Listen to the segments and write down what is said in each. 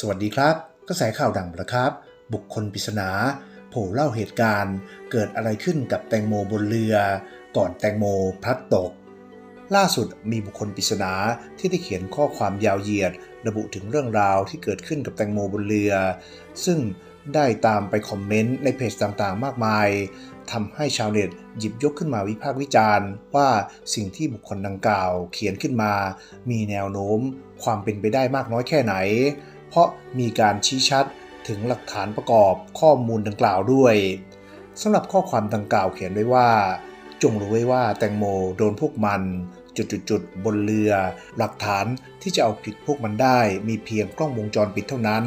สวัสดีครับ กระแสข่าวดังประครับ บุคคลปริศนาโผล่เล่าเหตุการณ์ เกิดอะไรขึ้นกับแตงโมบนเรือ ก่อนแตงโมพลัดตก ล่าสุดมีบุคคลปริศนาที่ได้เขียนข้อความยาวเหยียด ระบุถึงเรื่องราวที่เกิดขึ้นกับแตงโมบนเรือ ซึ่งได้ตามไปคอมเมนต์ในเพจต่างๆ มากมายทำให้ชาวเน็ตหยิบยกขึ้นมาวิพากษ์วิจารณ์ ว่าสิ่งที่บุคคลดังกล่าวเขียนขึ้นมา มีแนวโน้มความเป็นไปได้มากน้อยแค่ไหน เพราะมีการชี้ชัดถึงหลักฐานประกอบข้อมูลดังกล่าวด้วยสำหรับข้อความดังกล่าวเขียนไว้ว่า จงรู้ไว้ว่าแตงโมโดนพวกมัน จุดๆบนเรือ หลักฐานที่จะเอาผิดพวกมันได้มีเพียงกล้องวงจรปิดเท่านั้น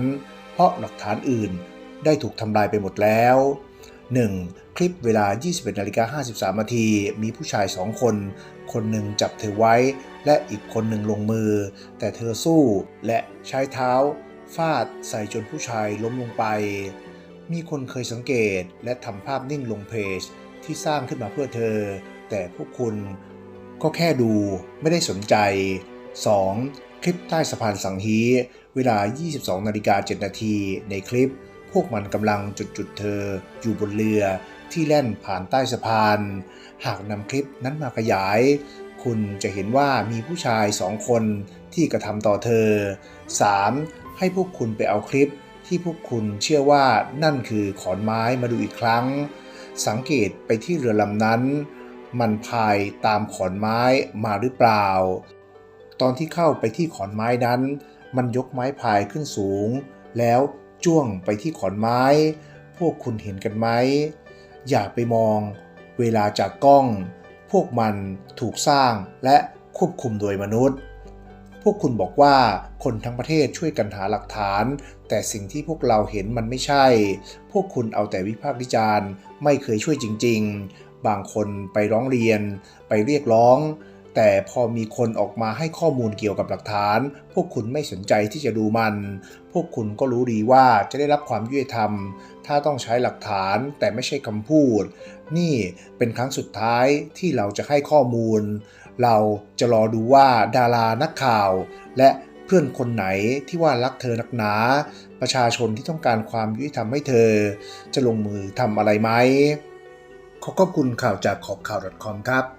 เพราะหลักฐานอื่นได้ถูกทำลายไปหมดแล้ว 1. คลิปเวลา 21นาฬิกา53นาทีมีผู้ชาย2คน คนหนึ่งจับเธอไว้ และอีกคนหนึ่งลงมือ แต่เธอสู้และใช้เท้า ฟาดใส่จนผู้ชายล้มลงไป มีคนเคยสังเกตและทำภาพนิ่งลงเพจที่สร้างขึ้นมาเพื่อเธอ แต่พวกคุณก็แค่ดูไม่ได้สนใจ 2. คลิปใต้สะพานสังฮี เวลา 22นาฬิกา7นาทีในคลิป พวกมันกำลังจุดจุดๆเธออยู่บนเรือที่แล่นผ่านใต้สะพาน หากนำคลิปนั้นมาขยาย คุณจะเห็นว่ามีผู้ชายสองคนที่กระทำต่อเธอ 3. ให้พวกคุณไปเอาคลิปที่พวกคุณเชื่อว่านั่นคือขอนไม้มาดูอีกครั้ง สังเกตไปที่เรือลำนั้น มันพายตามขอนไม้มาหรือเปล่า ตอนที่เข้าไปที่ขอนไม้นั้น มันยกไม้พายขึ้นสูง แล้วจ้วงไปที่ขอนไม้ พวกคุณเห็นกันไหม อย่าไปมอง เวลาจากกล้อง พวกมันถูกสร้างและควบคุมโดยมนุษย์ พวกคุณบอกว่าคนทั้งประเทศช่วยกันหาหลักฐาน แต่สิ่งที่พวกเราเห็นมันไม่ใช่ พวกคุณเอาแต่วิพากษ์วิจารณ์ ไม่เคยช่วยจริง ๆ บางคนไปร้องเรียน ไปเรียกร้อง แต่พอมีคนออกมาให้ข้อมูลเกี่ยวกับหลักฐาน พวกคุณไม่สนใจที่จะดูมัน พวกคุณก็รู้ดีว่าจะได้รับความยุติธรรม ถ้าต้องใช้หลักฐานแต่ไม่ใช่คำพูด นี่เป็นครั้งสุดท้ายที่เราจะให้ข้อมูล เราจะรอดูว่าดารานักข่าว และเพื่อนคนไหนที่ว่ารักเธอนักหนา ประชาชนที่ต้องการความยุติธรรมให้เธอ จะลงมือทำอะไรไหมขอขอบคุณข่าวจากขอบข่าว .com ครับ